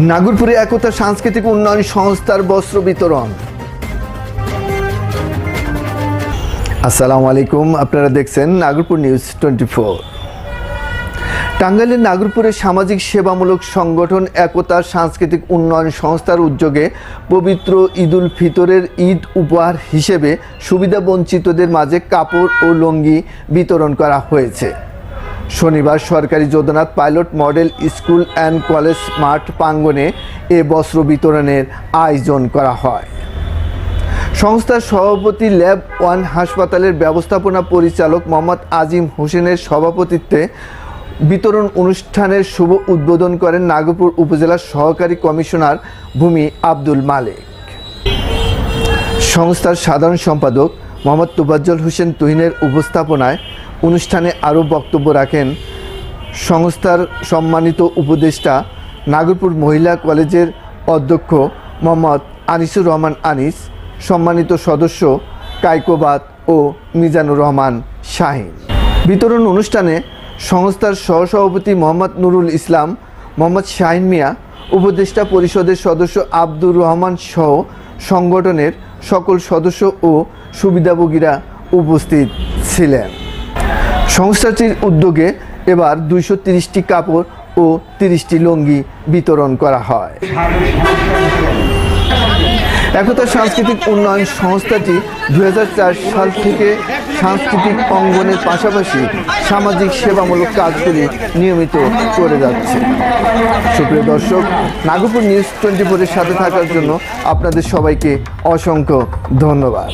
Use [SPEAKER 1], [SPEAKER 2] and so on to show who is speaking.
[SPEAKER 1] নাগরপুরে একতা সাংস্কৃতিক উন্নয়ন সংস্থার বস্ত্র বিতরণ। আসসালামু আলাইকুম আপনারা দেখছেন নাগরপুর নিউজ টোয়েন্টি ফোর। টাঙ্গাইলের নাগরপুরে সামাজিক সেবামূলক সংগঠন একতা সাংস্কৃতিক উন্নয়ন সংস্থার উদ্যোগে পবিত্র ঈদুল ফিতরের ঈদ উপহার হিসেবে সুবিধাবঞ্চিতদের মাঝে কাপড় ও লুঙ্গি বিতরণ করা হয়েছে। শনিবার সরকারি যোদনাথ pilot model school and college মাঠ প্রাঙ্গণে এ বস্ত্র বিতরণের আয়োজন করা হয়। সংস্থার সভাপতি ল্যাব ওয়ান হাসপাতালের ব্যবস্থাপনা পরিচালক মোহাম্মদ আজিম হোসেনের সভাপতিত্বে বিতরণ অনুষ্ঠানের শুভ উদ্বোধন করেন নাগপুর উপজেলার সহকারী কমিশনার ভূমি আব্দুল মালিক। সংস্থার সাধারণ সম্পাদক মোহাম্মদ তুবাজ্জল হোসেন তুহিনের উপস্থাপনায় অনুষ্ঠানে আরও বক্তব্য রাখেন সংস্থার সম্মানিত উপদেষ্টা নাগরপুর মহিলা কলেজের অধ্যক্ষ মোহাম্মদ আনিসুর রহমান আনিস, সম্মানিত সদস্য কাইকোবাদ ও মিজানুর রহমান শাহিন। বিতরণ অনুষ্ঠানে সংস্থার সহসভাপতি মোহাম্মদ নুরুল ইসলাম, মোহাম্মদ শাহিন মিয়া, উপদেষ্টা পরিষদের সদস্য আব্দুর রহমান সহ সংগঠনের সকল সদস্য ও সুবিধাভোগীরা উপস্থিত ছিলেন। সংস্থাটির উদ্যোগে এবার দুইশো তিরিশটি কাপড় ও তিরিশটি লুঙ্গি বিতরণ করা হয়। একতা সাংস্কৃতিক উন্নয়ন সংস্থাটি দু হাজার চার সাল থেকে সাংস্কৃতিক অঙ্গনের পাশাপাশি সামাজিক সেবামূলক কাজগুলি নিয়মিত করে যাচ্ছে। সুপ্রিয় দর্শক, নাগপুর নিউজ টোয়েন্টি ফোরের সাথে থাকার জন্য আপনাদের সবাইকে অসংখ্য ধন্যবাদ।